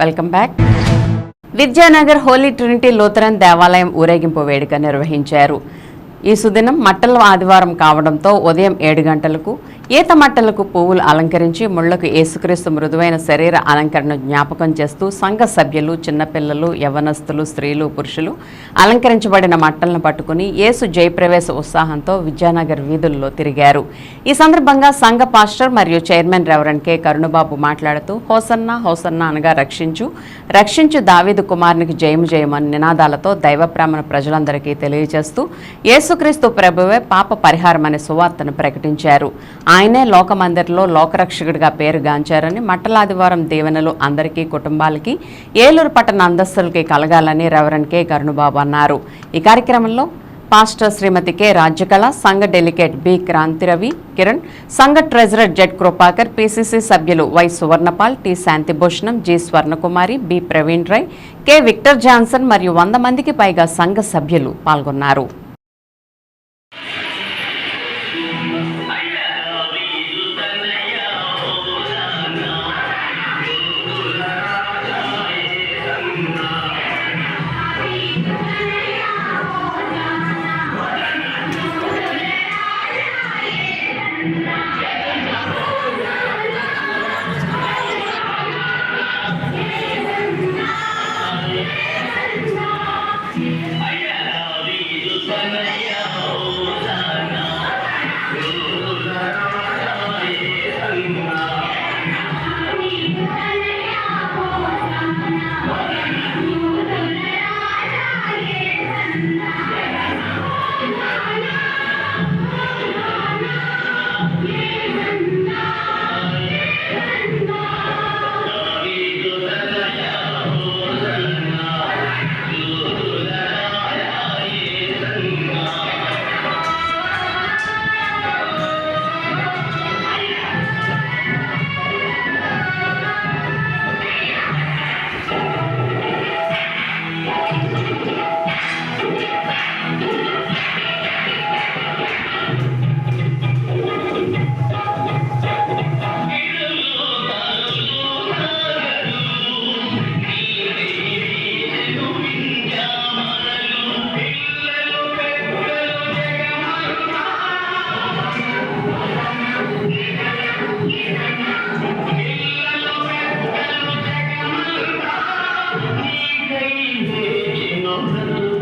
Welcome back Vidyanagar Holy Trinity Lutheran దేవాలయం ఊరేగింపు వేడుక నిర్వహించారు. ఈ సుదినం మట్టల ఆదివారం కావడంతో ఉదయం ఏడు గంటలకు ఈత మట్టలకు పువ్వులు అలంకరించి ముళ్ళకు ఏసుక్రీస్తు మృదువైన శరీర అలంకరణను జ్ఞాపకం చేస్తూ సంఘ సభ్యులు చిన్నపిల్లలు యవనస్తులు స్త్రీలు పురుషులు అలంకరించబడిన మట్టలను పట్టుకుని ఏసు జయప్రవేశ ఉత్సాహంతో విద్యానగర్ వీధుల్లో తిరిగారు. ఈ సందర్భంగా సంఘ పాస్టర్ మరియు చైర్మన్ రెవరెండ్ కె. కరుణబాబు మాట్లాడుతూ హోసన్న హోసన్న అనగా రక్షించు. రక్షించు దావీదు కుమారునికి జయము జయమని నినాదాలతో దైవప్రేమను ప్రజలందరికీ తెలియజేస్తూ ఏసుక్రీస్తు ప్రభువే పాప పరిహారం అనే సువార్తను ప్రకటించారు. ఆయన ఆయనే లోకమందిర్లో లోకరక్షకుడిగా పేరుగాంచారని మట్టలాదివారం దీవెనలు అందరికీ కుటుంబాలకి ఏలూరు పట్టణ అంతస్తులకి కలగాలని రెవరెండ్ కె. కరుణబాబు అన్నారు. ఈ కార్యక్రమంలో పాస్టర్ శ్రీమతి కె. రాజ్యకళ సంఘ డెలిగేట్ బి. క్రాంతిరవి కిరణ్ సంఘ ట్రెజరర్ జెడ్. కృపాకర్ పిసిసి సభ్యులు Y. Suvarnapal T. Shantibhushanam G. Swarnakumari B. Praveen Roy K. Victor Johnson మరియు వంద మందికి పైగా సంఘ సభ్యులు పాల్గొన్నారు.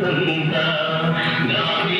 Kunda, Nami